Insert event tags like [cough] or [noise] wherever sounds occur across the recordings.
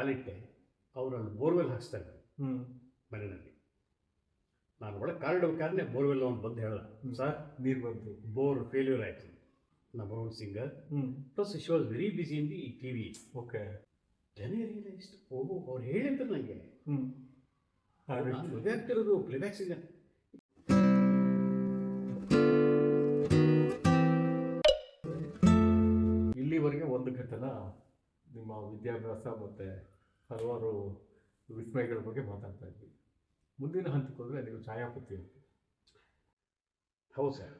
ಕಾಲಿಟ್ಟೆ ಅವರಲ್ಲಿ ಬೋರ್ವೆಲ್ ಹಾಕ್ಸ್ತಾ ಇದ್ದಾರೆ. ಮನೆಯಲ್ಲಿ. ನಾನು ಒಳಗೆ ಕಾರಣ ಬೋರ್ವೆಲ್ ಅವನು ಬಂದು ಹೇಳ್ದ ಸರ್ ನೀರು ಬಂತು. ಬೋರ್ ಫೇಲ್ಯೂರ್ ಆಯಿತು. ನಮ್ಮ own singer plus she was very busy in the T V okay. ಜನ ಇಷ್ಟು. ಓಹೋ ಅವ್ರು ಹೇಳಿದ್ರು ನನಗೆ ಮದುವೆ ಆಗ್ತಿರೋದು ಪ್ಲೇಬ್ಯಾಕ್ ಸಿಂಗರ್ ಇಲ್ಲಿವರೆಗೆ ಒಂದು ಘಟನ. ನಿಮ್ಮ ವಿದ್ಯಾಭ್ಯಾಸ ಮತ್ತು ಹಲವಾರು ವಿಸ್ಮಯಗಳ ಬಗ್ಗೆ ಮಾತಾಡ್ತಾ ಇದ್ವಿ. ಮುಂದಿನ ಹಂತಕ್ಕೆ ಹೋದ್ರೆ ನೀವು ಛಾಯಾಪತಿ ಅಂತ. ಹೌದು ಸರ್.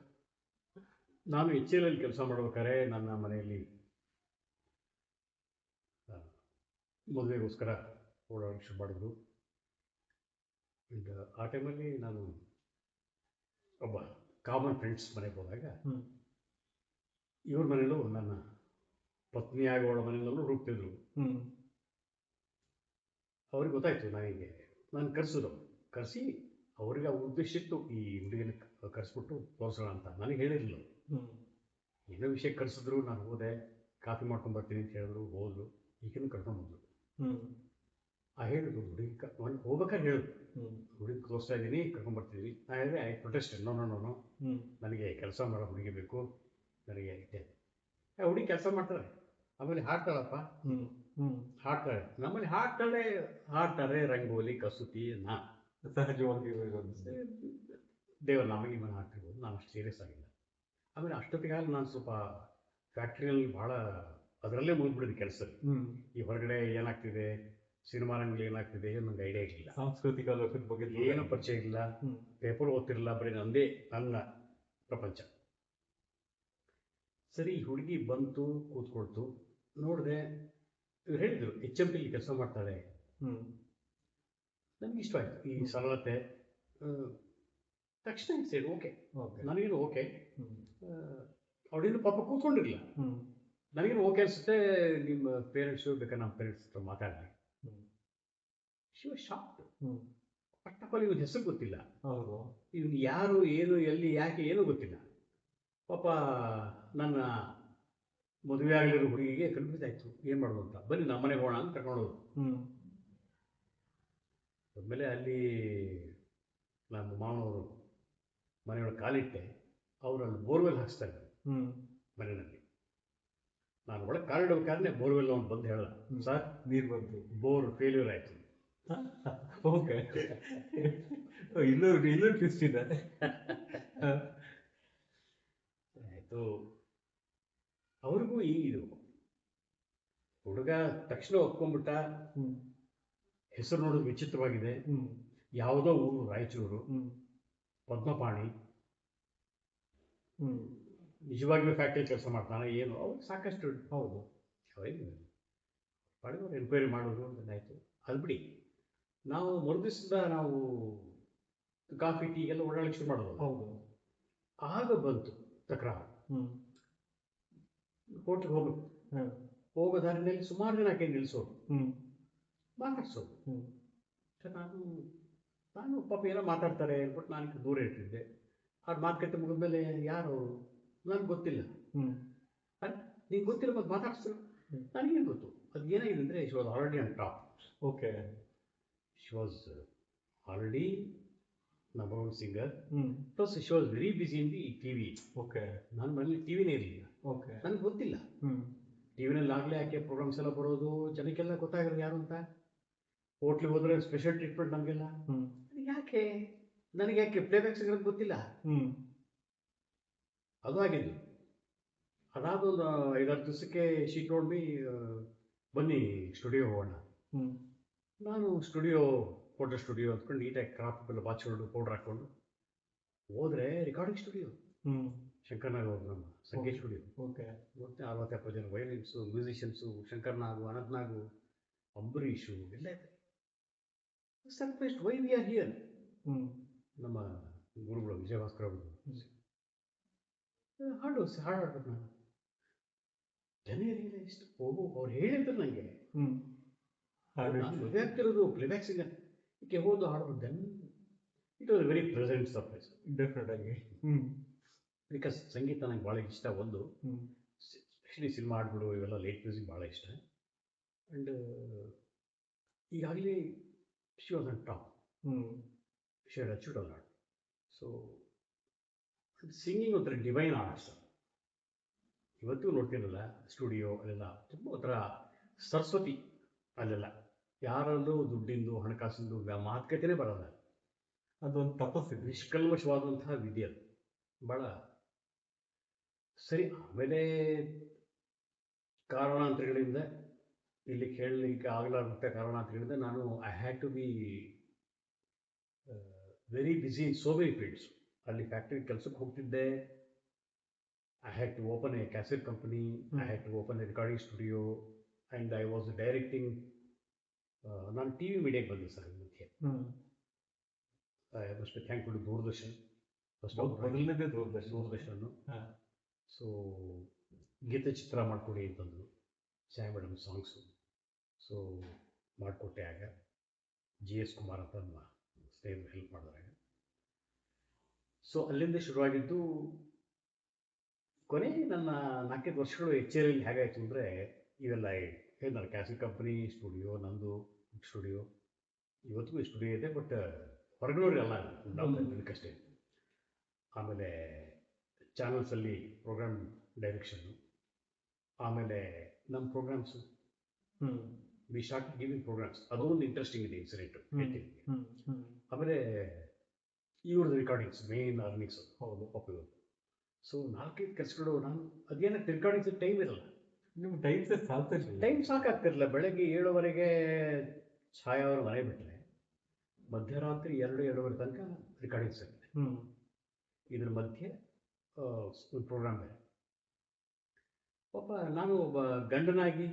ನಾನು ಎಚ್ ಎಲ್ ಅಲ್ಲಿ ಕೆಲಸ ಮಾಡ್ಬೇಕಾದ್ರೆ ನನ್ನ ಮನೆಯಲ್ಲಿ ಮದುವೆಗೋಸ್ಕರ ಓಡಾಡಕ್ಕೆ ಶುರು ಮಾಡಿದ್ರು. ಈಗ ಆ ಟೈಮಲ್ಲಿ ನಾನು ಒಬ್ಬ ಕಾಮನ್ ಫ್ರೆಂಡ್ಸ್ ಮನೆಗೆ ಹೋದಾಗ ಇವ್ರ ಮನೇಲೂ ನನ್ನ ಪತ್ನಿ ಅವಳ ಮನೆಯಲ್ಲೂ ಹ್ಮ್. ಅವ್ರಿಗೆ ಗೊತ್ತಾಯ್ತು ನನಗೆ ನಾನು ಕರೆಸಿದ್ರು ಕರೆಸಿ ಅವ್ರಿಗೆ ಆ ಉದ್ದೇಶ ಇತ್ತು ಈ ಹುಡುಗಿನ ಕರೆಸ್ಬಿಟ್ಟು ತೋರಿಸೋಣ ಅಂತ. ನನಗೆ ಹೇಳಿರಲಿಲ್ಲ ಏನೋ ವಿಷಯ ಕರೆಸಿದ್ರು ನಾನು ಹೋದೆ ಕಾಫಿ ಮಾಡ್ಕೊಂಡು ಬರ್ತೀನಿ ಅಂತ ಹೇಳಿದ್ರು ಹೋದ್ರು. ಈಗಿನ ಕರ್ಕೊಂಡ್ಬಂದ್ರು ಆ ಹೇಳಿದ್ರು ಹುಡುಗಿ ನಾನು ಹೋಗ್ಬೇಕಾದ್ರೆ ಹೇಳಿದ್ರು. ಹುಡುಗಿ ತೋರಿಸ್ತಾ ಇದ್ದೀನಿ ಕರ್ಕೊಂಡ್ಬರ್ತಿದ್ದೀನಿ ನಾನು ಹೇಳಿದ್ರೆ I protest no no no no. ನನಗೆ ಕೆಲಸ ಮಾಡೋ ಹುಡುಗಿ ಬೇಕು. ನನಗೆ ಹುಡುಗಿ ಕೆಲಸ ಮಾಡ್ತಾರೆ. ಆಮೇಲೆ ಹಾಡ್ತಾಳಪ್ಪ. ಹ್ಮ್ ಹ್ಮ್. ಹಾಡ್ತಾಳೆ. ನಮ್ಮಲ್ಲಿ ಹಾಡ್ತಾಳೆ ಹಾಡ್ತಾರೆ ರಂಗೋಲಿ ಕಸೂತಿ ನಾ. ಸಹಜವಾಗಿ. ದೇವರ ನಾಮಗೆ ಮನೆ ಹಾಕ್ತಿರ್ಬೋದು ನಾನು ಅಷ್ಟು ಸೀರಿಯಸ್ ಆಗಿಲ್ಲ. ಆಮೇಲೆ ಅಷ್ಟೊತ್ತಿಗಾಗಲೇ ನಾನು ಸ್ವಲ್ಪ ಫ್ಯಾಕ್ಟ್ರಿಯಲ್ಲಿ ಭಾಳ ಅದರಲ್ಲೇ ಮುಗಿದ್ಬಿಡಿದೆ ಕೆಲಸ. ಈ ಹೊರಗಡೆ ಏನಾಗ್ತಿದೆ? ಸಿನಿಮಾ ರಂಗಲ್ಲಿ ಏನಾಗ್ತಿದೆ ಏನು ನನಗೆ ಐಡಿಯಾ ಇರಲಿಲ್ಲ ಸಾಂಸ್ಕೃತಿಕ ಲೋಕದ ಬಗ್ಗೆ ಏನು ಪರಿಚಯ ಇಲ್ಲ. ಪೇಪರ್ ಓದ್ತಿರಲಿಲ್ಲ ಬರೀ ನಂದೇ ನನ್ನ ಪ್ರಪಂಚ. ಸರಿ ಹುಡುಗಿ ಬಂತು ಕೂತ್ಕೊಳ್ತು. ನೋಡಿದೆ ಇವ್ರು ಹೇಳಿದ್ರು ಎಚ್ ಎಂ ಪಿಲಿ ಕೆಲಸ ಮಾಡ್ತಾಳೆ ಹ್ಮ್. ಇಷ್ಟ ಆಯ್ತು ಈ ಸರಳತೆ. ತಕ್ಷಣ ಸೇರಿ ಓಕೆ. ನನಗೇನು ಓಕೆ. ಹ್ಮ್. ಅವಳಿನ್ನು ಪಾಪ ಕೂತ್ಕೊಂಡಿರಲಿಲ್ಲ. ನನಗೇನು ಓಕೆ ಅನ್ಸುತ್ತೆ ನಿಮ್ಮ ಪೇರೆಂಟ್ಸು ಬೇಕಾದ್ರೆ ನಮ್ಮ ಪೇರೆಂಟ್ಸ್ ಹತ್ರ ಮಾತಾಡಲಿ. Shiva hmm. First of all ಇವನ ಹೆಸರು ಗೊತ್ತಿಲ್ಲ. ಹೌದು. ಇವನು ಯಾರು ಏನು ಎಲ್ಲಿ ಯಾಕೆ ಏನೂ ಗೊತ್ತಿಲ್ಲ. ಪಾಪ ನನ್ನ ಮದುವೆ ಆಗಲಿರೋ ಹುಡುಗಿಗೆ ಕನ್ಫ್ಯೂಸ್ ಆಯಿತು. ಏನು ಮಾಡೋದು ಅಂತ? ಬನ್ನಿ ನಮ್ಮ ಮನೆಗೆ ಹೋಗೋಣ ಅಂತ ಕರ್ಕೊಂಡು ಹ್ಞೂ ಹ್ಮ್. ಆಮೇಲೆ ಅಲ್ಲಿ ನಮ್ಮ ಮಾವನವರು ಮನೆಯೊಳಗೆ ಕಾಲಿಟ್ಟೆ. ಅವರಲ್ಲಿ ಬೋರ್ವೆಲ್ ಹಾಕ್ಸ್ತಾ ಇದ್ರು ಮನೆಯಲ್ಲಿ. ನಾನು ಒಳಗೆ ಕಾಲಿಡ್ಬೇಕಾದ್ರೆ ಬೋರ್ವೆಲ್ ಅವ್ನು ಬಂದು ಹೇಳ್ದ ಹ್ಮ್. ಸರ್ ನೀರು ಬಂತು. ಬೋರ್ ಫೇಲ್ಯೂರ್ ಆಯಿತು. [laughs] ಓಕೆ. ಇಲ್ಲೂ ಇಲ್ಲೂ ಟ್ವಿಸ್ಟ್ ಇದೆ. ಆಯಿತು. ಅವ್ರಿಗೂ ಈ ಇದು. ಹುಡುಗ ತಕ್ಷಣ ಒಪ್ಕೊಂಡ್ಬಿಟ್ಟ ಹೆಸರು ನೋಡೋದು ವಿಚಿತ್ರವಾಗಿದೆ. ಯಾವುದೋ ಊರು ರಾಯಚೂರು. ಪದ್ಮಪಾಣಿ. ನಿಜವಾಗಿಯೂ ಫ್ಯಾಕ್ಟ್ರಿ ಕೆಲಸ ಮಾಡ್ತಾನೆ ಏನು ಅವ್ರಿಗೆ ಸಾಕಷ್ಟು ಹೌದು. ಪಡೆದವ್ರು ಎನ್ಕ್ವೈರಿ ಮಾಡೋದು ಅಂತಾಯ್ತು ಅದು ಬಿಡಿ. ನಾವು ಮರುದಿವಸದ ನಾವು ಕಾಫಿ ಟೀ ಎಲ್ಲ ಓಡಾಡಲಿಕ್ಕೆ ಶುರು ಮಾಡೋದು ಹೌದು. ಆಗ ಬಂತು ತಕರಾರು. ಕೋರ್ಟ್ಗೆ ಹೋಗ್ಬೇಕು. ಹೋಗೋ ದಾರಿನಲ್ಲಿ ಸುಮಾರು ಜನ ಕೈ ನಿಲ್ಲಿಸೋರು. ಹ್ಮ್. ಮಾತಾಡ್ಸೋದು ನಾನು ನಾನು ಪಾಪ ಏನೋ ಮಾತಾಡ್ತಾರೆ ಅಂದ್ಬಿಟ್ಟು ನಾನು ದೂರ ಇಟ್ಟಿದ್ದೆ ಅವ್ರ ಮಾತುಕತೆ ಮುಗಿದ್ಮೇಲೆ ಯಾರು ನನಗೆ ಗೊತ್ತಿಲ್ಲ. ನಿಂಗೆ ಗೊತ್ತಿಲ್ಲ ಮತ್ತೆ ಮಾತಾಡ್ಸ್ತಾರೆ ಹ್ಮ್. ನನಗೇನು ಗೊತ್ತು? ಅದು ಏನಾಗಿದೆ ಅಂದರೆ she was already on top okay. She was already number one singer plus she was very busy in the T V okay. ನನ್ನ ಮನೇಲಿ ಟಿ ವಿನೇ ಇರಲಿಲ್ಲ. ಓಕೆ ನನಗೆ ಗೊತ್ತಿಲ್ಲ. ಟಿ ವಿನಲ್ಲಿ ಆಗಲೇ ಯಾಕೆ ಪ್ರೋಗ್ರಾಮ್ಸ್ ಎಲ್ಲ ಬರೋದು? ಜನಕ್ಕೆಲ್ಲ ಗೊತ್ತಾಗಿರೋದು ಯಾರು ಅಂತ ಹೋಟ್ಲಿಗೆ ಹೋದ್ರೆ ಸ್ಪೆಷಲ್ ಟ್ರೀಟ್ಮೆಂಟ್ ನಮಗೆಲ್ಲ? ಯಾಕೆ? ನನಗೆ ಯಾಕೆ ಪ್ಲೇಬ್ಯಾಕ್ ಸಿಗೋದು ಗೊತ್ತಿಲ್ಲ? ಹ್ಮ್. ಅದು ಆಗಿದ್ದು ಅದಾದ ಒಂದು ಐದಾರು ದಿವಸಕ್ಕೆ ಶೀಟ್ ನೋಡ್ಬಿ ಬನ್ನಿ ಸ್ಟುಡಿಯೋ ಹೋಗೋಣ. ನಾನು ಸ್ಟುಡಿಯೋ ಫೋಟೋ ಸ್ಟುಡಿಯೋ ಅಂದ್ಕೊಂಡು ನೀಟಾಗಿ ಕ್ರಾಪ್ ಎಲ್ಲ ಬಾಚಿಕೊಂಡು ಪೌಡ್ರ್ ಹಾಕ್ಕೊಂಡು ಹೋದರೆ ರೆಕಾರ್ಡಿಂಗ್ ಸ್ಟುಡಿಯೋ ಹ್ಮ್. ಶಂಕರ್ನಾಗ್ ಅವ್ರು ನಮ್ಮ ಸಂಗೀತ ಸ್ಟುಡಿಯೋ ಓಕೆ. ಮತ್ತೆ ಅರವತ್ತು ಎಪ್ಪತ್ತು ಜನ ವೈಲಿನ್ಸು ಮ್ಯೂಸಿಷಿಯನ್ಸು ಶಂಕರ್ನಾಗು ಅನಂತ್ನಾಗು ಅಂಬರೀಷು ಎಲ್ಲ ಇದೆ. Surprise why we are here ನಮ್ಮ ಗುರುಗಳು ವಿಜಯಭಾಸ್ಕರ ಅವರು. ಹಾಡು ಹಾಡು ಹಾಡ್ಬೇಕು ನಾನು. ಜನ ಏನಿಲ್ಲ ಇಷ್ಟು ಹೋಗು ಅವ್ರು ಹೇಳಿದ್ರು ನನಗೆ ಮದುವೆ ಆಗ್ತಿರೋದು ಪ್ಲೇಬ್ಯಾಕ್ ಸಿಂಗರ್ ಇದಕ್ಕೆ ಹೋದು ಹಾಡೋದು then it was very present surprise definite ಆಗಿ. ಹ್ಮ್. ಬಿಕಾಸ್ ಸಂಗೀತ ನಂಗೆ ಭಾಳ ಇಷ್ಟ ಒಂದು. ಸ್ಪೆಷಲಿ ಸಿನಿಮಾ ಹಾಡುಗಳು ಇವೆಲ್ಲ ಲೇಟ್ ಮ್ಯೂಸಿಕ್ ಭಾಳ ಇಷ್ಟ. ಆ್ಯಂಡ್ ಈಗಾಗಲೇ she was on top she had achieved a lot so singing ಒಂಥರ ಡಿವೈನ್ ಆರ್ಟ್ಸ್ ಇವತ್ತು ನೋಡ್ತಿರಲ್ಲ ಸ್ಟುಡಿಯೋ ಅಲ್ಲೆಲ್ಲ ತುಂಬ ಒಂಥರ ಸರಸ್ವತಿ ಅಲ್ಲೆಲ್ಲ. ಯಾರಲ್ಲೂ ದುಡ್ಡಿಂದು ಹಣಕಾಸಿಂದು ಮಾತುಕತೆನೇ ಬರಲ್ಲ. ಅದೊಂದು ತಪಸ್ಸಿದೆ. ನಿಷ್ಕಲ್ಮಶವಾದಂತಹ ವಿದ್ಯೆ ಅದು. ಭಾಳ ಸರಿ ಆಮೇಲೆ ಕಾರಣಾಂತರಗಳಿಂದ ಇಲ್ಲಿ ಕೇಳಲಿಕ್ಕೆ ಆಗಲಾರಂಥ ಕಾರಣಾಂತರಗಳಿಂದ ನಾನು I had to be very busy in so many fields ಅಲ್ಲಿ ಫ್ಯಾಕ್ಟ್ರಿ ಕೆಲಸಕ್ಕೆ ಹೋಗ್ತಿದ್ದೆ. I had to open a cassette company I had to open a recording studio and I was directing ನಾನು ಟಿ ವಿ ಮೀಡಿಯಾಗೆ ಬಂದೆ sir ಮುಖ್ಯ ಮಧ್ಯೆ. I must thank to Doordarshan first Doordarshan Doordarshan ಹಾ. ಗೀತೆ ಚಿತ್ರ ಮಾಡಿಕೊಡಿ ಅಂತಂದರು. ಸಾಯ್ ಮೇಡಮ್ ಸಾಂಗ್ಸು ಸೊ ಮಾಡಿಕೊಟ್ಟೆ ಆಗ. ಜಿ ಎಸ್ ಕುಮಾರ್ ಅಂತ ನಮ್ಮ ಸ್ನೇಹಿತರು ಹೆಲ್ಪ್ ಮಾಡಿದಾಗ ಸೊ ಅಲ್ಲಿಂದ ಶುರುವಾಗಿದ್ದು ಕೊನೆ ನನ್ನ ನಾಲ್ಕೈದು ವರ್ಷಗಳು ಎಚ್ ಆರ್ ಎಲ್ ಹೇಗಾಯಿತು ಅಂದರೆ ಇವೆಲ್ಲ ನನ್ನ ಕ್ಯಾಸೆಟ್ ಕಂಪ್ನಿ ಸ್ಟುಡಿಯೋ ನಂದು ಸ್ಟುಡಿಯೋ ಇವತ್ತಿಗೂ ಸ್ಟುಡಿಯೋ ಇದೆ ಬಟ್ ಹೊರಗಡೆ ಅಲ್ಲ ಅಷ್ಟೇ ಆಮೇಲೆ ಚಾನಲ್ಸಲ್ಲಿ ಪ್ರೋಗ್ರಾಮ್ ಡೈರೆಕ್ಷನ್ನು ಆಮೇಲೆ ನಮ್ಮ programmes we short giving programmes ಅದು ಒಂದು ಇಂಟ್ರೆಸ್ಟಿಂಗ್ ಇದೆ ಇನ್ಸಿಡೆಂಟು ಆಮೇಲೆ ಇವ್ರದ್ದು ರೆಕಾರ್ಡಿಂಗ್ಸ್ ಮೇನ್ ಅರ್ನಿಂಗ್ಸ್ ಹೌದು. ಪಾಪ್ಯುಲರ್ ಸೊ ನಾಲ್ಕೈದು ಕೆಲಸಗಳು ನಾನು ಅದೇನಕ್ಕೆ ರೆಕಾರ್ಡಿಂಗ್ಸ್ ಟೈಮ್ ಇರಲ್ಲ. ನಿಮ್ಗೆ ಟೈಮ್ ಸಾಲ್ತಾ ಇರ್ಲಿಲ್ಲ ಟೈಮ್ ಸಾಕಾಗ್ತಿರಲಿಲ್ಲ. ಬೆಳಗ್ಗೆ ಏಳುವರೆಗೆ ಛಾಯಾ ಅವರು ಮನೆ ಬಿಟ್ಟರೆ ಮಧ್ಯರಾತ್ರಿ ಎರಡು ಎರಡೂವರೆ ತನಕ ರೆಕಾರ್ಡಿಂಗ್ಸ್ ಇರುತ್ತೆ ಇದ್ರ ಮಧ್ಯೆ ಪ್ರೋಗ್ರಾಮ್ ಇದೆ ಪಾಪ ನಾನು ಒಬ್ಬ ಗಂಡನಾಗಿ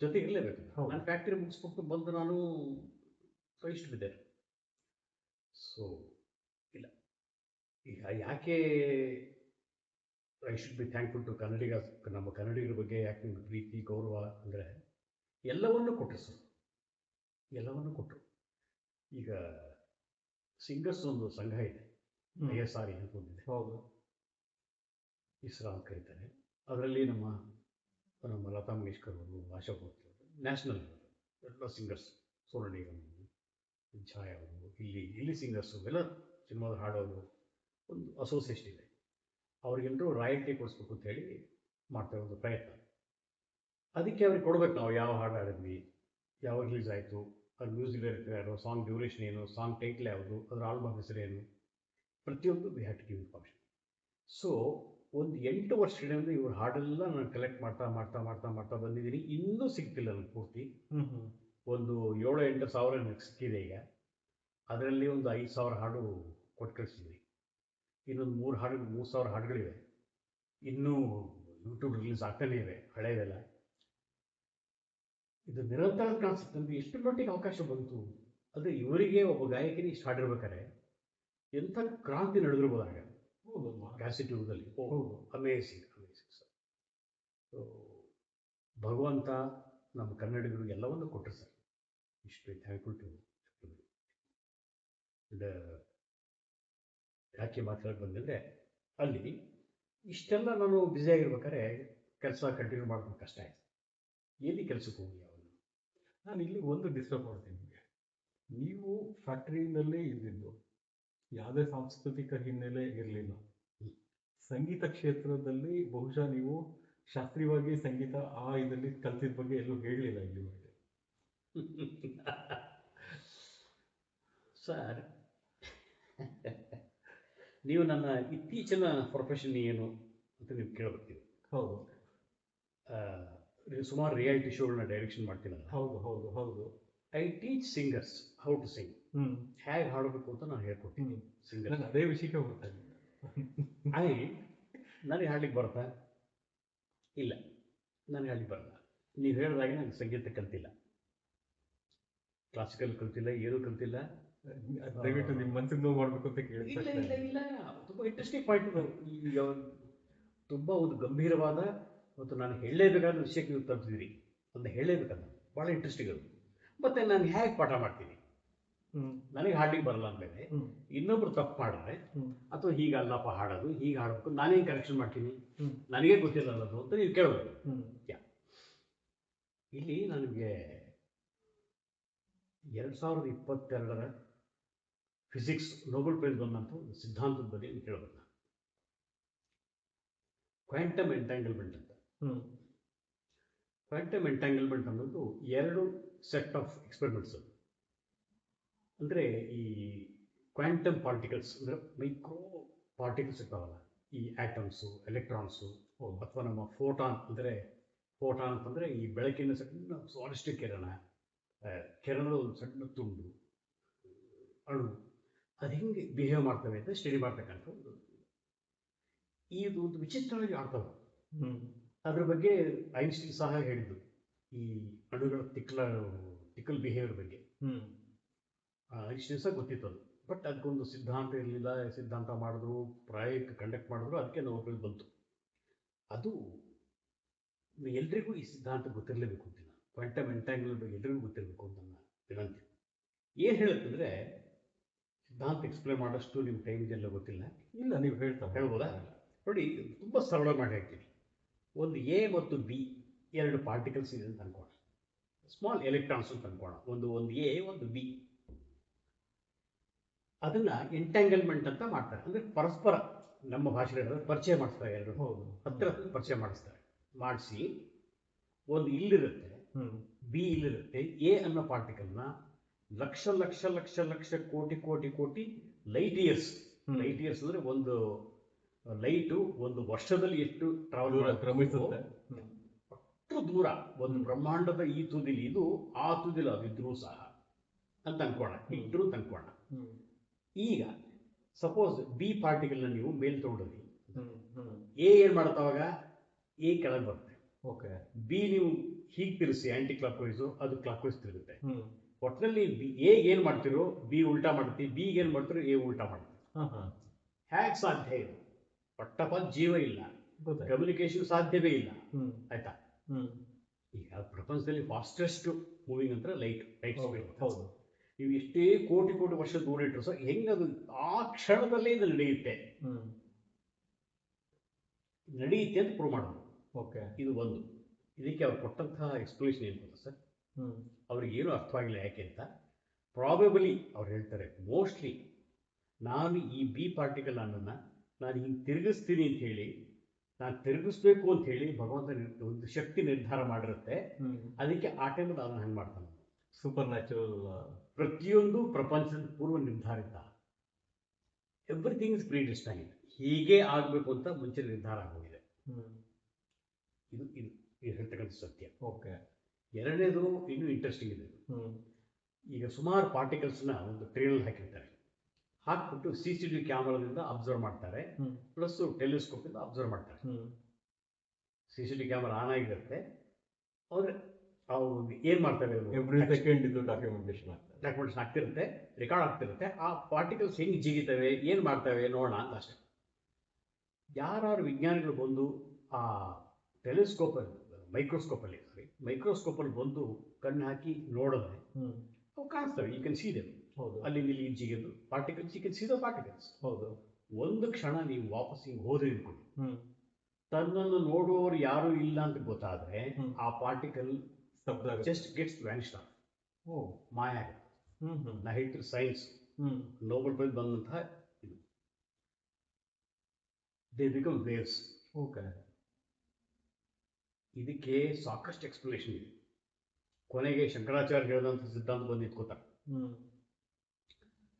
ಜೊತೆಗಿರಲೇಬೇಕು. ಇರಲೇಬೇಕು ನಾನು ಫ್ಯಾಕ್ಟ್ರಿ ಮುಗಿಸ್ಬಿಟ್ಟು ಬಂದು ನಾನು ಇಷ್ಟು ಬಿದ್ದೆ ಸೊ ಇಲ್ಲ. ಈಗ ಯಾಕೆ I should be thankful to Kannadiga ನಮ್ಮ ಕನ್ನಡಿಗರ ಬಗ್ಗೆ ಯಾಕೆ ನಿಮ್ಗೆ ಪ್ರೀತಿ ಗೌರವ ಅಂದರೆ ಎಲ್ಲವನ್ನು ಕೊಟ್ಟರು ಸರ್. ಎಲ್ಲವನ್ನು ಕೊಟ್ಟರು ಈಗ ಸಿಂಗರ್ಸ್ ಒಂದು ಸಂಘ ಇದೆ. ಐ ಎಸ್ ಆರ್ ಅಂತ ಒಂದಿದೆ ಹೌದು. ಇಸ್ರಾ ಅಂತ ಕರೀತಾರೆ. ಅದರಲ್ಲಿ ನಮ್ಮ ನಮ್ಮ ಲತಾ ಮಂಗೇಶ್ಕರ್ ಅವರು ಆಶಾ ಭೋಸ್ಲೆ ಅವರು. ನ್ಯಾಷನಲ್ ಎಲ್ಲ ಸಿಂಗರ್ಸ್ ಸೋನು ನಿಗಮ್ ಛಾಯಾ ಅವರು, ಇಲ್ಲಿ ಇಲ್ಲಿ ಸಿಂಗರ್ಸು ಎಲ್ಲ ಸಿನಿಮಾದ ಹಾಡೋರು ಒಂದು ಅಸೋಸಿಯೇಷನ್ ಇದೆ. ಅವ್ರಿಗೆಲ್ಲರೂ ರಾಯಲ್ಟಿ ಕೊಡಿಸ್ಬೇಕು ಅಂತ ಹೇಳಿ ಮಾಡ್ತಾ ಒಂದು ಪ್ರಯತ್ನ. ಅದಕ್ಕೆ ಅವ್ರಿಗೆ ಕೊಡ್ಬೇಕು ನಾವು ಯಾವ ಹಾಡು ಹಾಡಿದ್ವಿ, ಯಾವ ರಿಲೀಸ್ ಆಯಿತು ಅದ್ರ ಮ್ಯೂಸಿಕ್ ಡೈರೆಕ್ಟರ್ ಯಾರು ಸಾಂಗ್ ಡ್ಯೂರೇಷನ್ ಏನು ಸಾಂಗ್ ಟೈಟ್ಲ್ ಯಾವುದು, ಅದರ ಆಲ್ಬಮ್ ಹೆಸರೇನು, ಪ್ರತಿಯೊಂದು we have to give information so ಒಂದು ಎಂಟು ವರ್ಷಗಳಿಂದ ಇವ್ರ ಹಾಡೆಲ್ಲ ನಾನು ಕಲೆಕ್ಟ್ ಮಾಡ್ತಾ ಮಾಡ್ತಾ ಮಾಡ್ತಾ ಮಾಡ್ತಾ ಬಂದಿದ್ದೀನಿ. ಇನ್ನೂ ಸಿಗ್ತಿಲ್ಲ ನನಗೆ ಪೂರ್ತಿ. ಒಂದು ಏಳು ಎಂಟು ಸಾವಿರ ನನಗೆ ಸಿಕ್ಕಿದೆ ಈಗ. ಅದರಲ್ಲಿ ಒಂದು ಐದು ಸಾವಿರ ಹಾಡು ಕೊಟ್ಟು ಕಳಿಸಿದ್ದೀನಿ. ಇನ್ನೊಂದು ಮೂರು ಹಾಡು ಮೂರು ಸಾವಿರ ಹಾಡುಗಳಿವೆ. ಇನ್ನೂ ಯೂಟ್ಯೂಬ್ ರಿಲೀಸ್ ಆಗ್ತಾನೇ ಇವೆ ಹಳೆಯವೆಲ್ಲ ಇದು ನಿರಂತರ ಕಾಣಿಸುತ್ತೆ. ನಮಗೆ ಎಷ್ಟು ಮಟ್ಟಿಗೆ ಅವಕಾಶ ಬಂತು ಅಂದರೆ ಇವರಿಗೆ ಒಬ್ಬ ಗಾಯಕಿನಿ ಇಷ್ಟು ಹಾಡಿರ್ಬೇಕಾದ್ರೆ ಎಂಥ ಕ್ರಾಂತಿ ನಡೆದಿರ್ಬೋದಾಗ ಹೌದಮ್ಮ ಕ್ಯಾಸೆಟ್ ಯುಗದಲ್ಲಿ ಹೌದು. Amazing amazing sir. ಸೊ ಭಗವಂತ ನಮ್ಮ ಕನ್ನಡಿಗರು ಎಲ್ಲವನ್ನು ಕೊಟ್ಟರು ಸರ್. ಇಷ್ಟು ಥ್ಯಾಂಕ್ಫುಲ್ ಟು ಯಾಕೆ ಮಾತಾಡಿ ಬಂದಂದರೆ ಅಲ್ಲಿ ಇಷ್ಟೆಲ್ಲ ನಾನು ಬ್ಯುಸಿಯಾಗಿರ್ಬೇಕಾದ್ರೆ ಕೆಲಸ ಕಂಟಿನ್ಯೂ ಮಾಡೋದು ಕಷ್ಟ ಆಯಿತು. ಎಲ್ಲಿ ಕೆಲಸಕ್ಕೆ ಹೋಗಿ ಅವನು ನಾನು ಇಲ್ಲಿ ಒಂದು ಡಿಸ್ಟರ್ಬ್ ಮಾಡ್ತೀನಿ ನಿಮಗೆ. ನೀವು ಫ್ಯಾಕ್ಟ್ರಿನಲ್ಲೇ ಇದ್ದಿದ್ದು ಯಾವುದೇ ಸಾಂಸ್ಕೃತಿಕ ಹಿನ್ನೆಲೆ ಇರಲಿಲ್ಲ. ಸಂಗೀತ ಕ್ಷೇತ್ರದಲ್ಲಿ ಬಹುಶಃ ನೀವು ಶಾಸ್ತ್ರೀಯವಾಗಿ ಸಂಗೀತ ಆ ಇದರಲ್ಲಿ ಕಲ್ತಿದ ಬಗ್ಗೆ ಎಲ್ಲೂ ಹೇಳಲಿಲ್ಲ ಇಲ್ಲಿವರೆಗೆ. ಸರ್ ನೀವು ನನ್ನ ಇತ್ತೀಚಿನ ಪ್ರೊಫೆಷನ್ ಏನು ಅಂತ ನೀವು ಕೇಳಬೇಕು ಹೌದು. ಸುಮಾರು ರಿಯಾಲಿಟಿ ಶೋಗಳನ್ನ ಡೈರೆಕ್ಷನ್ ಮಾಡ್ತೀನಲ್ಲ ಹೌದು ಹೌದು ಹೌದು. I teach singers how to sing hmm. ಹೇಗೆ ಹಾಡಬೇಕು ಅಂತ ನಾನು ಹೇಳ್ಕೊಡ್ತೀನಿ ಸಿಂಗರ್. ನಾನು ಅದೇ ವಿಷಯಕ್ಕೆ ಹೋಗ್ತಾ ಇದ್ದೀನಿ ನನಗೆ ಹಾಡ್ಲಿಕ್ಕೆ ಬರ್ತಾ ಇಲ್ಲ. ನನಗೆ ಹಾಡ್ಲಿಕ್ಕೆ ಬರಲ್ಲ. ನೀವು ಹೇಳಿದಾಗೆ ನನಗೆ ಸಂಗೀತ ಕಲ್ತಿಲ್ಲ. ಕ್ಲಾಸಿಕಲ್ ಕಲ್ತಿಲ್ಲ ಏನೂ ಕಲ್ತಿಲ್ಲ. ದಯವಿಟ್ಟು ನಿಮ್ಮ ಮನಸ್ಸಿಂದ ನೋವು ಮಾಡ್ಬೇಕು ಅಂತ ಕೇಳಿ ಇಲ್ಲ ಇಲ್ಲ ಇಲ್ಲ. ತುಂಬ ಇಂಟ್ರೆಸ್ಟಿಂಗ್ ಪಾಯಿಂಟ್ ಈಗ ತುಂಬ ಒಂದು ಗಂಭೀರವಾದ ಮತ್ತು ನಾನು ಹೇಳಲೇಬೇಕಾದ ವಿಷಯಕ್ಕೆ ನೀವು ತರ್ತಿದ್ದೀರಿ ಒಂದು ಹೇಳಲೇಬೇಕಲ್ಲ. ಭಾಳ ಇಂಟ್ರೆಸ್ಟಿಂಗ್ ಅದು. ಮತ್ತು ನಾನು ಹೇಗೆ ಪಾಠ ಮಾಡ್ತೀನಿ? ನನಗೆ ಹಾಡ್ಲಿಕ್ಕೆ ಬರಲ್ಲ ಅಂದ್ಮೇಲೆ ಇನ್ನೊಬ್ರು ತಪ್ಪು ಮಾಡಿದ್ರೆ ಅಥವಾ ಹೀಗಲ್ಲಪ್ಪ ಹಾಡೋದು ಹೀಗೆ ಹಾಡಬೇಕು ನಾನೇನು ಕರೆಕ್ಷನ್ ಮಾಡ್ತೀನಿ? ನನಗೆ ಗೊತ್ತಿಲ್ಲ ಅನ್ನೋದು ಅಂತ ನೀವು ಕೇಳೋದು ಇಲ್ಲಿ ನನಗೆ ಎರಡು ಸಾವಿರದ ಇಪ್ಪತ್ತೆರಡರ ಫಿಸಿಕ್ಸ್ ನೋಬೆಲ್ ಪ್ರೈಸ್ ಬಂದಂಥ ಒಂದು ಸಿದ್ಧಾಂತದ ಬಗ್ಗೆ ನೀವು ಕೇಳಬೇಕು ಕ್ವಾಂಟಮ್ ಎಂಟ್ಯಾಂಗಲ್ಮೆಂಟ್ ಅಂತ. ಹ್ಮ್. ಕ್ವಾಂಟಮ್ ಎಂಟ್ಯಾಂಗಲ್ಮೆಂಟ್ ಅನ್ನೋದು ಎರಡು ಸೆಟ್ ಆಫ್ ಎಕ್ಸ್ಪೆರಿಮೆಂಟ್ಸ್ ಅಂದರೆ ಈ ಕ್ವಾಂಟಮ್ ಪಾರ್ಟಿಕಲ್ಸ್ ಅಂದರೆ ಮೈಕ್ರೋ ಪಾರ್ಟಿಕಲ್ಸ್ ಇರ್ತಾವಲ್ಲ ಈ ಆ್ಯಟಮ್ಸು ಎಲೆಕ್ಟ್ರಾನ್ಸು ಅಥವಾ ನಮ್ಮ ಫೋಟಾನ್ ಅಂದರೆ ಫೋಟಾನ್ ಅಂತಂದರೆ ಈ ಬೆಳಕಿನ ಸಣ್ಣ ಸ್ವಾದಿಷ್ಟ ಕಿರಣ ಕಿರಣದ ಒಂದು ಸಣ್ಣ ತುಂಡು ಅಣು ಅದು ಹೆಂಗೆ ಬಿಹೇವ್ ಮಾಡ್ತವೆ ಅಂತ ಸ್ಟಡಿ ಮಾಡ್ತಕ್ಕಂಥ ಒಂದು ಇದು ಒಂದು ವಿಚಿತ್ರವಾಗಿ ಆಡ್ತವೆ. ಅದ್ರ ಬಗ್ಗೆ ಐನ್ಸ್ಟೀನ್ ಸಹ ಹೇಳಿದ್ದು ಈ ಅಣುಗಳ ತಿಕ್ಲ ತಿಕ್ಕಲ್ ಬಿಹೇವಿಯರ್ ಬಗ್ಗೆ. ಹ್ಮ್ ದಿವಸ ಗೊತ್ತಿತ್ತು ಅದು. ಬಟ್ ಅದಕ್ಕೊಂದು ಸಿದ್ಧಾಂತ ಇರಲಿಲ್ಲ ಸಿದ್ಧಾಂತ ಮಾಡಿದ್ರು ಪ್ರಾಯಕ್ಕೆ ಕಂಡಕ್ಟ್ ಮಾಡಿದ್ರು ಅದಕ್ಕೆ ನೋಬೆಲ್ ಬಂತು. ಅದು ಎಲ್ರಿಗೂ ಈ ಸಿದ್ಧಾಂತ ಗೊತ್ತಿರಲೇಬೇಕು ಅಂತ ಕ್ವಾಂಟಮ್ ಎಂಟ್ಯಾಂಗಲ್ ಬಗ್ಗೆ ಎಲ್ರಿಗೂ ಗೊತ್ತಿರಬೇಕು ಅಂತ ನನ್ನ ವಿನಂತಿ. ಏನು ಹೇಳುತ್ತಂದರೆ ಸಿದ್ಧಾಂತ ಎಕ್ಸ್ಪ್ಲೇನ್ ಮಾಡೋಷ್ಟು ನಿಮ್ಮ ಟೈಮ್ ಇದೆಲ್ಲ ಗೊತ್ತಿಲ್ಲ. ಇಲ್ಲ ನೀವು ಹೇಳ್ತಾ. ಹೇಳ್ಬೋದಾ? ನೋಡಿ ತುಂಬ ಸರಳ ಮಾಡಿ ಹೇಳ್ತೀನಿ ಒಂದು ಎ ಮತ್ತು ಬಿ ಎರಡು ಪಾರ್ಟಿಕಲ್ಸ್ ಇದೆ ಅಂತ ಅನ್ಕೋಣ. ಸ್ಮಾಲ್ ಎಲೆಕ್ಟ್ರಾನ್ಸ್ ಅಂತ ಅನ್ಕೋಣ. ಒಂದು ಒಂದು ಎ ಒಂದು ಬಿ ಅದನ್ನ ಎಂಟ್ಯಾಂಗಲ್ಮೆಂಟ್ ಅಂತ ಮಾಡ್ತಾರೆ. ಅಂದ್ರೆ ಪರಸ್ಪರ ನಮ್ಮ ಭಾಷೆ ಪರಿಚಯ ಮಾಡಿಸ್ತಾರೆ ಎರಡು ಹೌದು. ಹತ್ತಿರ ಪರಿಚಯ ಮಾಡಿಸ್ತಾರೆ. ಮಾಡಿಸಿ ಒಂದು ಇಲ್ಲಿರುತ್ತೆ ಬಿ ಇಲ್ಲಿರುತ್ತೆ ಎ ಅನ್ನೋ ಪಾರ್ಟಿಕಲ್ನ ಲಕ್ಷ ಲಕ್ಷ ಲಕ್ಷ ಲಕ್ಷ ಕೋಟಿ ಕೋಟಿ ಕೋಟಿ ಲೈಟ್ ಇಯರ್ಸ್ ಲೈಟ್ ಇಯರ್ಸ್ ಅಂದ್ರೆ ಒಂದು ಲೈಟು ಒಂದು ವರ್ಷದಲ್ಲಿ ಎಷ್ಟು ಟ್ರಾವೆಲ್ ಕ್ರಮಿಸುತ್ತೆ. ಅಷ್ಟು ದೂರ ಒಂದು ಬ್ರಹ್ಮಾಂಡದ ಈ ತುದಿಲಿ ಇದು ಆ ತುದಿಲಿ ಅದಿದ್ರೂ ಸಹ ಅಂತ ಅನ್ಕೋಣ ಇಟ್ಟರು ಅಂತ ಅನ್ಕೋಣ ಈಗ ಸಪೋಸ್ ಬಿ ಪಾರ್ಟಿಕಲ್ನ ನೀವು ಮೇಲ್ ತಗೊಂಡ್ರಿ. ಎ ಏನ್ ಮಾಡುತ್ತವಾಗ ಎ ಕೆಳಗೆ ಬರುತ್ತೆ. ಓಕೆ. ಬಿ ನೀವು ಹೀಗೆ ತಿರುಸಿ ಆಂಟಿ ಕ್ಲಾಕ್ ವೈಸು ಅದು ಕ್ಲಾಕ್ ವೈಸ್ ತಿರುಗುತ್ತೆ ಒಟ್ಟಿನಲ್ಲಿ ಬಿ ಎ ಏನ್ ಮಾಡ್ತಿರೋ ಬಿ ಉಲ್ಟಾ ಮಾಡ್ತೀವಿ ಬಿ ಏನ್ ಮಾಡ್ತಿರೋ ಎ ಉಲ್ಟಾ ಮಾಡ್ತೀವಿ ಹಾ ಹಾ ಹೇಗೆ ಸಾಧ್ಯ ಇದು? ಪಟ್ಟಪ ಜೀವ ಇಲ್ಲ. ಕಮ್ಯುನಿಕೇಶನ್ ಸಾಧ್ಯವೇ ಇಲ್ಲ. ಆಯ್ತಾ? ಈಗ ಪ್ರಪಂಚದಲ್ಲಿ ಫಾಸ್ಟೆಸ್ಟ್ ಮೂವಿಂಗ್ ಅಂತ ಲೈಟ್ ಲೈಟ್ ಸ್ಪೀಡ್ ಹೌದು. ನೀವು ಎಷ್ಟೇ ಕೋಟಿ ಕೋಟಿ ವರ್ಷ ದೂರ ಇಟ್ಟರು ಸಹ ಹೆಂಗದು ಆ ಕ್ಷಣದಲ್ಲೇ ಇದು ನಡೆಯುತ್ತೆ? ನಡೆಯುತ್ತೆ ಅಂತ ಪ್ರೂವ್ ಮಾಡೋದು ಓಕೆ. ಇದು ಒಂದು. ಇದಕ್ಕೆ ಅವ್ರು ಕೊಟ್ಟಂತಹ ಎಕ್ಸ್ಪ್ಲನೇಷನ್ ಏನು ಗೊತ್ತಾ ಸರ್? ಅವ್ರಿಗೆ ಏನು ಅರ್ಥವಾಗಿಲ್ಲ ಯಾಕೆ ಅಂತ? ಪ್ರಾಬಬಲಿ ಅವ್ರು ಹೇಳ್ತಾರೆ ಮೋಸ್ಟ್ಲಿ ನಾನು ಈ ಬಿ ಪಾರ್ಟಿಕಲ್ ನನ್ನನ್ನು ನಾನು ಹಿಂಗೆ ತಿರುಗಿಸ್ತೀನಿ ಅಂತ ಹೇಳಿ ನಾನು ತಿರುಗಿಸ್ಬೇಕು ಅಂತ ಹೇಳಿ ಭಗವಂತ ಒಂದು ಶಕ್ತಿ ನಿರ್ಧಾರ ಮಾಡಿರುತ್ತೆ. ಅದಕ್ಕೆ ಆ ಟೈಮಲ್ಲಿ ಅದನ್ನು ಹಂಗೆ ಮಾಡ್ತಾನೆ. ಸೂಪರ್ ನ್ಯಾಚುರಲ್ ಪ್ರತಿಯೊಂದು ಪ್ರಪಂಚದ ಪೂರ್ವ ನಿರ್ಧಾರಿತ. ಎವ್ರಿಥಿಂಗ್ ಇಸ್ ಆಗಿದೆ ಹೀಗೆ ಆಗಬೇಕು ಅಂತ ಮುಂಚೆ ನಿರ್ಧಾರ ಆಗೋಗಿದೆ. ಇದು ಇದು ಇದು ಹೇಳ್ತಕ್ಕಂಥ ಸತ್ಯ. ಓಕೆ. ಎರಡನೇದು ಇನ್ನೂ ಇಂಟ್ರೆಸ್ಟಿಂಗ್ ಇದೆ. ಈಗ ಸುಮಾರು ಪಾರ್ಟಿಕಲ್ಸ್ನ ಒಂದು ಟ್ರೈನಲ್ಲಿ ಹಾಕಿರ್ತಾರೆ. ಹಾಕ್ಬಿಟ್ಟು ಸಿ ಸಿ ಟಿ ಕ್ಯಾಮ್ರಾದಿಂದ ಅಬ್ಸರ್ವ್ ಮಾಡ್ತಾರೆ. ಪ್ಲಸ್ ಪ್ಲಸ್ ಟೆಲಿಸ್ಕೋಪಿಂದ ಅಬ್ಸರ್ವ್ ಮಾಡ್ತಾರೆ. C C T camera on ಆಗಿರುತ್ತೆ. ಅವ್ರು ಅವು ಏನು ಮಾಡ್ತಾರೆ ಎವ್ರಿ ಸೆಕೆಂಡ್ ಇದು ಡಾಕ್ಯುಮೆಂಟೇಶನ್ ಆಗ್ತದೆ. ಡಾಕ್ಯುಮೆಂಟ್ಸ್ ಆಗ್ತಿರುತ್ತೆ ರೆಕಾರ್ಡ್ ಆಗ್ತಿರುತ್ತೆ. ಆ ಪಾರ್ಟಿಕಲ್ಸ್ ಹೆಂಗೆ ಜಿಗಿತವೆ ಏನು ಮಾಡ್ತವೆ ನೋಡೋಣ ಅಂತ ಅಷ್ಟೇ. ಯಾರು ವಿಜ್ಞಾನಿಗಳು ಬಂದು ಆ ಟೆಲಿಸ್ಕೋಪ್ ಟೆಲಿಸ್ಕೋಪಲ್ಲಿ ಮೈಕ್ರೋಸ್ಕೋಪಲ್ಲಿ ಸಾರಿ ಮೈಕ್ರೋಸ್ಕೋಪಲ್ಲಿ ಬಂದು ಕಣ್ಣು ಹಾಕಿ ನೋಡಿದ್ರೆ ಅವು ಕಾಣಿಸ್ತವೆ. ಯು ಕ್ಯಾನ್ ಸೀದೆ ದೆಮ್ ಹೌದು. ಅಲ್ಲಿ ಇಲ್ಲಿ ಜಿಗಿದು particles you can see the particles ಹೌದು. ಒಂದು ಕ್ಷಣ ನೀವು ವಾಪಸ್ ಹಿಂಗೆ ಹೋದ್ರೆ ಇಟ್ಕೊಳ್ಳಿ ತನ್ನನ್ನು ನೋಡುವವರು ಯಾರು ಇಲ್ಲ ಅಂತ ಗೊತ್ತಾದ್ರೆ ಆ particle just gets vanished off ಓ ಮಾಯ ನಾ ಹೇಳ್ತಿರೋ ಸೈನ್ಸ್ ಹ್ಞೂ ನೋಬಲ್ ಪ್ರೈಸ್ ಬಂದಂತಹ ಇದು. They become waves okay. ಇದಕ್ಕೆ ಸಾಕಷ್ಟು ಎಕ್ಸ್ಪ್ಲನೇಷನ್ ಇದೆ. ಕೊನೆಗೆ ಶಂಕರಾಚಾರ್ಯ ಹೇಳಿದಂಥ ಸಿದ್ಧಾಂತ ಬಂದು ನಿಂತ್ಕೋತಾರೆ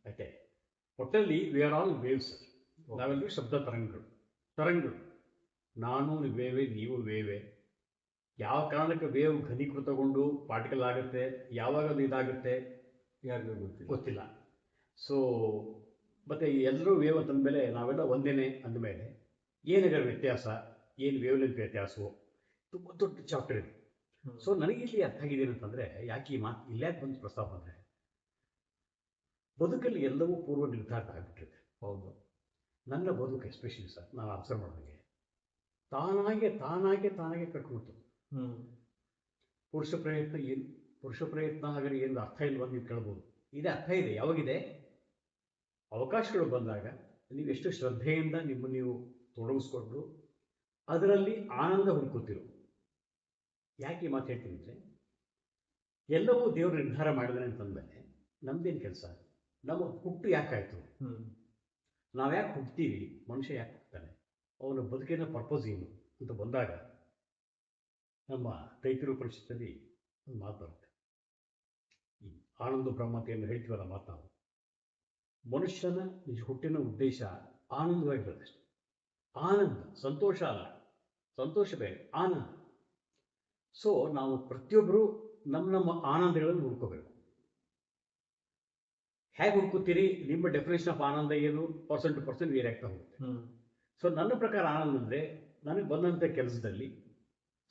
ಆಯ್ತೆ ಒಟ್ಟಲ್ಲಿ ವಿ ಆರ್ ಆಲ್ ವೇವ್ಸ್ ನಾವೆಲ್ಲರೂ ಶಬ್ದ ತರಂಗಗಳು. ತರಂಗಗಳು. ನಾನು ವೇವೆ ನೀವು ವೇವೆ. ಯಾವ ಕಾರಣಕ್ಕೆ ವೇವ್ ಘನೀಕೃತಗೊಂಡು ಪಾರ್ಟಿಕಲ್ ಆಗುತ್ತೆ? ಯಾವಾಗ ಅದು ಇದಾಗುತ್ತೆ? ಯಾರಿಗೂ ಗೊತ್ತಿಲ್ಲ. ಗೊತ್ತಿಲ್ಲ. ಸೊ ಮತ್ತು ಎಲ್ಲರೂ ವೇವ್ ಅಂತಂದಮೇಲೆ ನಾವೆಲ್ಲ ಒಂದೇನೆ ಅಂದಮೇಲೆ ಏನಿದೆ ವ್ಯತ್ಯಾಸ? ಏನು ವೇವ್ ಲೆಂತ್ ವ್ಯತ್ಯಾಸವು? ತುಂಬ ದೊಡ್ಡ ಚಾಪ್ಟರ್ ಇದೆ. ಸೊ ನನಗೆ ಇಲ್ಲಿ ಅರ್ಥ ಆಗಿದೆ ಅಂತಂದರೆ ಯಾಕೆ ಈ ಮಾತು ಇಲ್ಲೇ ಬಂದು ಪ್ರಸ್ತಾಪ ಅಂದರೆ ಬದುಕಲ್ಲಿ ಎಲ್ಲವೂ ಪೂರ್ವ ನಿರ್ಧಾರ ಆಗಿಬಿಟ್ಟಿದೆ ಹೌದು. ನನ್ನ ಬದುಕು ಎಸ್ಪೆಷಲಿ ಸರ್ ನಾನು ಅಬ್ಸರ್ವ್ ಮಾಡಿದಂಗೆ ತಾನಾಗೆ ತಾನಾಗೆ ತಾನಾಗೆ ಹ್ಮ್ ಪುರುಷ ಪ್ರಯತ್ನ ಏನು ಪುರುಷ ಪ್ರಯತ್ನ ಹಾಗಾದ್ರೆ ಏನು ಅರ್ಥ ಇಲ್ವ ಅಂತ ನೀವು ಕೇಳ್ಬೋದು. ಇದೆ ಅರ್ಥ ಇದೆ. ಯಾವಾಗಿದೆ? ಅವಕಾಶಗಳು ಬಂದಾಗ ನೀವು ಎಷ್ಟು ಶ್ರದ್ಧೆಯಿಂದ ನಿಮ್ಮ ನೀವು ತೊಡಗಿಸ್ಕೊಂಡು ಅದರಲ್ಲಿ ಆನಂದ ಹುಡುಕುತ್ತಿರು. ಯಾಕೆ ಮಾತು ಹೇಳ್ತೀನಿ ಅಂದರೆ ಎಲ್ಲವೂ ದೇವರು ನಿರ್ಧಾರ ಮಾಡಿದಾನೆ ಅಂತಂದಮೇಲೆ ನಮ್ದೇನು ಕೆಲಸ? ನಮ್ಮ ಹುಟ್ಟು ಯಾಕಾಯಿತು ನಾವು ಯಾಕೆ ಹುಡ್ತೀವಿ ಮನುಷ್ಯ ಯಾಕೆ ಹುಡ್ತಾನೆ ಅವನ ಬದುಕಿನ ಪರ್ಪಸ್ ಏನು ಅಂತ ಬಂದಾಗ ನಮ್ಮ ರೈತರು ಪರಿಷತ್ತಲ್ಲಿ ಒಂದು ಮಾತು ಬರುತ್ತೆ. ಈ ಆನಂದ ಬ್ರಹ್ಮತೆಯನ್ನು ಹೇಳ್ತೀವಲ್ಲ ಮಾತು ನಾವು. ಮನುಷ್ಯನ ನಿಜ ಹುಟ್ಟಿನ ಉದ್ದೇಶ ಆನಂದವಾಗಿರೋದಷ್ಟೆ ಆನಂದ ಸಂತೋಷ ಅಲ್ಲ. ಸಂತೋಷ ಬೇರೆ ಆನಂದ. ಸೊ ನಾವು ಪ್ರತಿಯೊಬ್ಬರು ನಮ್ಮ ನಮ್ಮ ಆನಂದಗಳನ್ನು ಹುಡ್ಕೋಬೇಕು. ಹೇಗೆ ಹುಡ್ಕೋತೀರಿ? ನಿಮ್ಮ ಡೆಫಿನೇಷನ್ ಆಫ್ ಆನಂದ ಏನು? ಪರ್ಸೆಂಟ್ ಟು ಪರ್ಸೆಂಟ್ ವೇರಿ ಆಗ್ತಾ ಹೋಗುತ್ತೆ. ಸೊ ನನ್ನ ಪ್ರಕಾರ ಆನಂದ ಅಂದರೆ ನನಗೆ ಬಂದಂಥ ಕೆಲಸದಲ್ಲಿ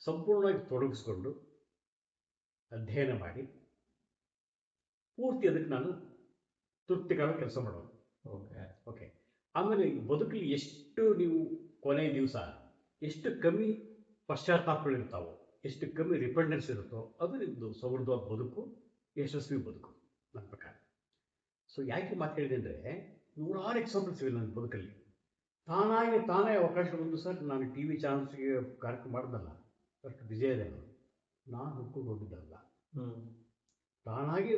ಸಂಪೂರ್ಣವಾಗಿ ತೊಡಗಿಸ್ಕೊಂಡು ಅಧ್ಯಯನ ಮಾಡಿ ಪೂರ್ತಿ ಅದಕ್ಕೆ ನಾನು ತೃಪ್ತಿಕರ ಕೆಲಸ ಮಾಡೋದು. ಓಕೆ. ಓಕೆ. ಆಮೇಲೆ ಬದುಕಲ್ಲಿ ಎಷ್ಟು ನೀವು ಕೊನೆಯ ದಿವಸ ಎಷ್ಟು ಕಮ್ಮಿ ಪಶ್ಚಾತ್ತಾಪಗಳಿರ್ತಾವೋ ಎಷ್ಟು ಕಮ್ಮಿ ರಿಪೆಂಡೆನ್ಸ್ ಇರುತ್ತೋ ಅದು ನಿಮ್ಮದು ಸಮೃದ್ಧವಾದ ಬದುಕು ಯಶಸ್ವಿ ಬದುಕು ನನ್ನ ಪ್ರಕಾರ. ಸೊ ಯಾಕೆ ಮಾತು ಹೇಳಿದೆ ಅಂದರೆ ನೂರಾರು ಎಕ್ಸಾಂಪಲ್ಸ್ ಇವೆ ನನ್ನ ಬದುಕಲ್ಲಿ. ತಾನಾಗಿ ತಾನೇ ಅವಕಾಶ ಬಂದು ಸರ್ ನಾನು ಟಿ ವಿ ಚಾನಲ್ಸ್ಗೆ ಕಾರ್ಯಕ್ರಮ ಮಾಡ್ದಲ್ಲ. ಅಷ್ಟು ಬ್ಯುಸಿ ಇದೆ ನಾನು. ನಾನು ಹುಡ್ಕೊಂಡು ಹೋಗಿದ್ದಲ್ಲ. ತಾನಾಗಿ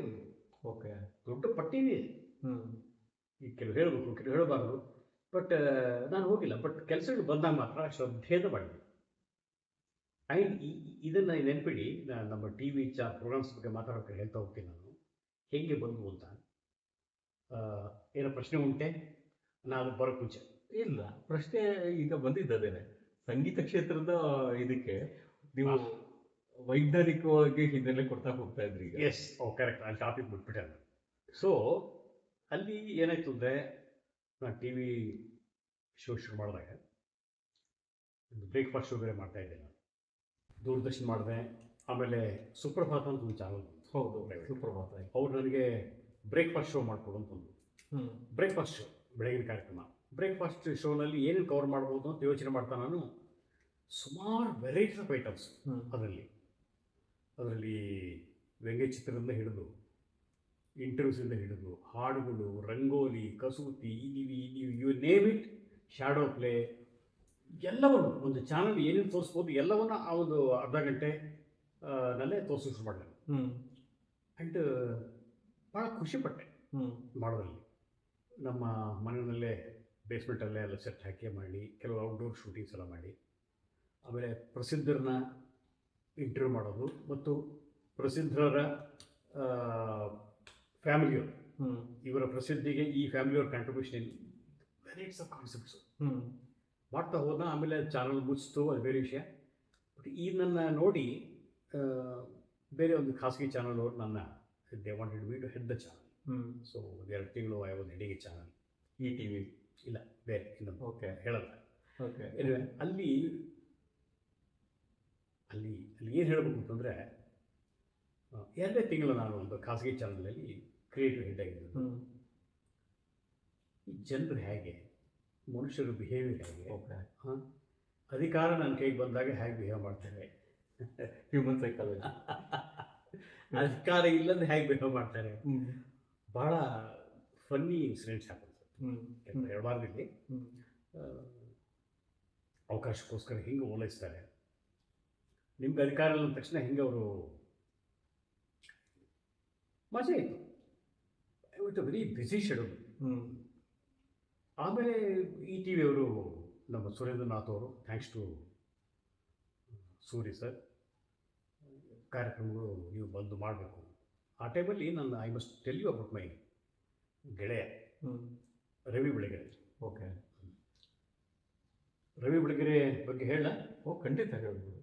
ಓಕೆ. ದೊಡ್ಡ ಪಟ್ಟಿನೇ ಹ್ಮ್. ಈ ಕೆಲವು ಹೇಳಬೇಕು ಕೆಲವು ಹೇಳಬಾರ್ದು. ಬಟ್ ನಾನು ಹೋಗಿಲ್ಲ. ಬಟ್ ಕೆಲಸಗಳು ಬಂದಾಗ ಮಾತ್ರ ಶ್ರದ್ಧೆಯಿಂದ ಮಾಡಿದೆ. ಆ್ಯಂಡ್ ಇದನ್ನು ನೆನ್ಪಿಡಿ ನಾನು ನಮ್ಮ ಟಿ ವಿ ಚಾ ಪ್ರೋಗ್ರಾಮ್ಸ್ ಬಗ್ಗೆ ಮಾತಾಡೋಕೆ ಹೇಳ್ತಾ ಹೋಗ್ತೀನಿ ನಾನು. ಹೇಗೆ ಬಂದು ಅಂತ. ಏನೋ ಪ್ರಶ್ನೆ ಉಂಟೆ? ನಾನು ಬರೋಕ್ಕೆ ಮುಂಚೆ ಇಲ್ಲ. ಪ್ರಶ್ನೆ ಈಗ ಬಂದಿದ್ದದೇನೆ. ಸಂಗೀತ ಕ್ಷೇತ್ರದ ಇದಕ್ಕೆ ನೀವು. ವೈಜ್ಞಾನಿಕವಾಗಿ ಹಿನ್ನೆಲೆ ಕೊಡ್ತಾ ಹೋಗ್ತಾ ಇದ್ರಿ ಈಗ. ಎಸ್ ಓ ಕರೆಕ್ಟ್ ಅಲ್ಲಿ ಟಾಪಿಕ್ ಬಿಟ್ಬಿಟ್ಟೆ ನಾನು ಸೊ ಅಲ್ಲಿ ಏನಾಯ್ತು ಅಂದರೆ ನಾನು ಟಿ ವಿ ಶೋ ಶುರು ಮಾಡಿದಾಗ ಬ್ರೇಕ್ಫಾಸ್ಟ್ ಶೋ ಬೇರೆ ಮಾಡ್ತಾ ಇದ್ದೆ ನಾನು. ದೂರದರ್ಶನ ಮಾಡಿದೆ. ಆಮೇಲೆ ಸುಪ್ರಭಾತ ಅಂತ ಒಂದು ಚಾನಲ್ ಹೌದು. ಸುಪ್ರಭಾತ. ಅವ್ರು ನನಗೆ ಬ್ರೇಕ್ಫಾಸ್ಟ್ ಶೋ ಮಾಡಿಕೊಡು ಅಂತ ಒಂದು ಬ್ರೇಕ್ಫಾಸ್ಟ್ ಶೋ ಬೆಳಗಿನ ಕಾರ್ಯಕ್ರಮ. ಬ್ರೇಕ್ಫಾಸ್ಟ್ ಶೋನಲ್ಲಿ ಏನು ಕವರ್ ಮಾಡ್ಬೋದು ಅಂತ ಯೋಚನೆ ಮಾಡ್ತಾ ನಾನು ಸುಮಾರು ವೆರೈಟೀಸ್ ಆಫ್ ಐಟಮ್ಸ್ ಅದರಲ್ಲಿ. ಅದರಲ್ಲಿ ಅದರಲ್ಲಿ ವ್ಯಂಗ್ಯಚಿತ್ರದಿಂದ ಹಿಡಿದು ಇಂಟರ್ವ್ಯೂಸಿಂದ ಹಿಡಿದು ಹಾಡುಗಳು ರಂಗೋಲಿ ಕಸೂತಿ ನೀವು ನೀವು you name it shadow play ಎಲ್ಲವನ್ನು ಒಂದು ಚಾನಲ್ ಏನೇನು ತೋರಿಸ್ಬೋದು ಎಲ್ಲವನ್ನು ಆ ಒಂದು ಅರ್ಧ ಗಂಟೆ ನಲ್ಲೇ ತೋರಿಸ್ ಹ್ಮ್. ಆ್ಯಂಡ್ ಭಾಳ ಖುಷಿಪಟ್ಟೆ ಮಾಡೋದ್ರಲ್ಲಿ. ನಮ್ಮ ಮನೆಯಲ್ಲೇ ಬೇಸ್ಮೆಂಟಲ್ಲೇ ಎಲ್ಲ ಸೆಟ್ ಹಾಕಿ ಮಾಡಿ ಕೆಲವು ಔಟ್ಡೋರ್ ಶೂಟಿಂಗ್ಸ್ ಎಲ್ಲ ಮಾಡಿ. ಆಮೇಲೆ ಪ್ರಸಿದ್ಧರನ್ನ ಇಂಟರ್ವ್ಯೂ ಮಾಡೋದು ಮತ್ತು ಪ್ರಸಿದ್ಧರ ಫ್ಯಾಮಿಲಿಯವರು ಇವರ ಪ್ರಸಿದ್ಧಿಗೆ ಈ ಫ್ಯಾಮಿಲಿಯವ್ರ ಕಾಂಟ್ರಿಬ್ಯೂಷನ್ ವೆರೈಟ್ಸ್ ಆಫ್ ಕಾನ್ಸೆಪ್ಟ್ಸು ಮಾಡ್ತಾ ಹೋದ ಆಮೇಲೆ ಚಾನಲ್ ಮುಚ್ಚಿತು ಅದು ಬೇರೆ ವಿಷಯ. ಬಟ್ ಈ ನನ್ನ ನೋಡಿ ಬೇರೆ ಒಂದು ಖಾಸಗಿ ಚಾನಲ್ ನನ್ನ they wanted me to head the channel so so ಎರಡು ತಿಂಗಳು ಐ ವಾಸ್ ಹೆಡಿಗೆ ಚಾನಲ್ ಈ ಟಿವಿ ಇಲ್ಲ ಬೇರೆ ಇನ್ನೊಂದು. ಓಕೆ ಹೇಳಲ್ಲ. ಓಕೆ ಅಲ್ಲಿ ಅಲ್ಲಿ ಅಲ್ಲಿ ಏನು ಹೇಳಬೇಕು ಅಂತಂದರೆ ಎರಡೇ ತಿಂಗಳು ನಾನು ಒಂದು ಖಾಸಗಿ ಚಾನಲಲ್ಲಿ ಕ್ರಿಯೇಟಿವ್ ಹೆಡ್ ಆಗಿದ್ದು ಈ ಜನರು ಹೇಗೆ ಮನುಷ್ಯರ ಬಿಹೇವಿಯರ್ ಹೇಗೆ ಹಾಂ ಅಧಿಕಾರ ನನ್ನ ಕೈಗೆ ಬಂದಾಗ ಹೇಗೆ ಬಿಹೇವ್ ಮಾಡ್ತಾರೆ? ಹ್ಯೂಮನ್ ಸೈಕಾಲಜಿ [laughs] ಅಧಿಕಾರ ಇಲ್ಲಂದ್ರೆ ಹೇಗೆ ಬಿಹೇವ್ ಮಾಡ್ತಾರೆ? ಭಾಳ ಫನ್ನಿ ಇನ್ಸಿಡೆಂಟ್ಸ್ ಯಾಕಂದ್ರೆ ಇಲ್ಲಿ ಹ್ಮ್. ಅವಕಾಶಕ್ಕೋಸ್ಕರ ಹಿಂಗೆ ಓಲೈಸ್ತಾರೆ. ನಿಮ್ಗೆ ಅಧಿಕಾರ ಇಲ್ಲ ಅಂದ ತಕ್ಷಣ ಹಿಂಗೆ ಅವರು ಮಜೆ ಇತ್ತು ಇಟ್ ವೆರಿ ಬ್ಯುಸಿ ಶೆಡ್ಯೂಲ್ ಆಮೇಲೆ ಈ ಟಿ ವಿಯವರು ನಮ್ಮ ಸುರೇಂದ್ರನಾಥ್ ಅವರು ಥ್ಯಾಂಕ್ಸ್ ಟು ಸೂರಿ ಸರ್ ಕಾರ್ಯಕ್ರಮಗಳು ನೀವು ಬಂದು ಮಾಡಬೇಕು. ಆ ಟೈಮಲ್ಲಿ ನನ್ನ I must tell you about my ಗೆಳೆಯ ರವಿ ಬೆಳಗೆರೆ. ಓಕೆ. ರವಿ ಬೆಳಗೆರೆ ಬಗ್ಗೆ ಹೇಳ? ಓ ಖಂಡಿತ ಹೇಳ್ಬೋದು.